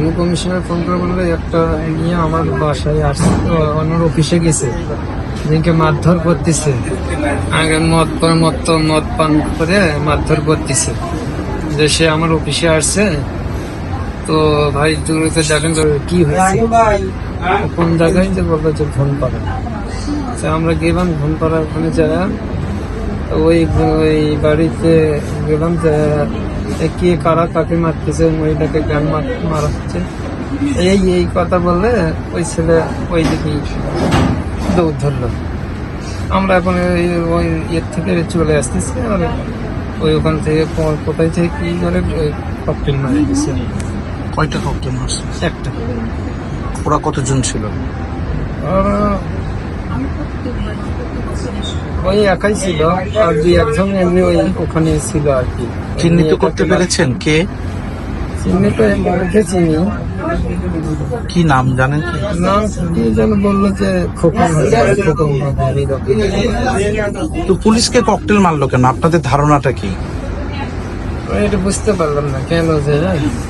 Revenue commissioner phone করে বলল একটা নিয়ে আমার বাসায় আসছে আমার অফিসে গেছে। যেদিনকে মারধর করতেছে আগে মদ পান মদ তো মদ পান করে মারধর করতেছে। যে সে আমার অফিসে আসছে, তো ভাই তুমি তো তো কি হয়েছে। কোন জায়গায় যে বলল যে ফোন পাড়া আমরা গেলাম ফোন পাড়া ওখানে যারা ওই বাড়িতে গেলাম যে কে কারা কাকে মারতেছে মহিলাকে গান মার- মারাচ্ছে? এই এই কথা বললে ওই ছেলে ওই দিকেই দৌড় ধরলো। আমরা এখন ওই ওই ইয়ের থেকে চলে আসতেছি আর ওই ওখান থেকে কোথায় থেকে কি করে ওই ককটেল মারে দিচ্ছে কয়টা ককটেল মারছে? একটা। ওরা কতজন ছিল? আর ওই একাই ছিল আর দুই একজন এমনি ওই ওখানে ছিল আর কি। চিহ্নিত করতে পেরেছেন কে? চিহ্নিত মুখে চিনি কি নাম জানেন কি? নাম কি যেন বলল যে খোকন খোকন তো পুলিশকে ককটেল মারলো কেন? আপনাদের ধারণাটা কি? এটা বুঝতে পারলাম না কেন যে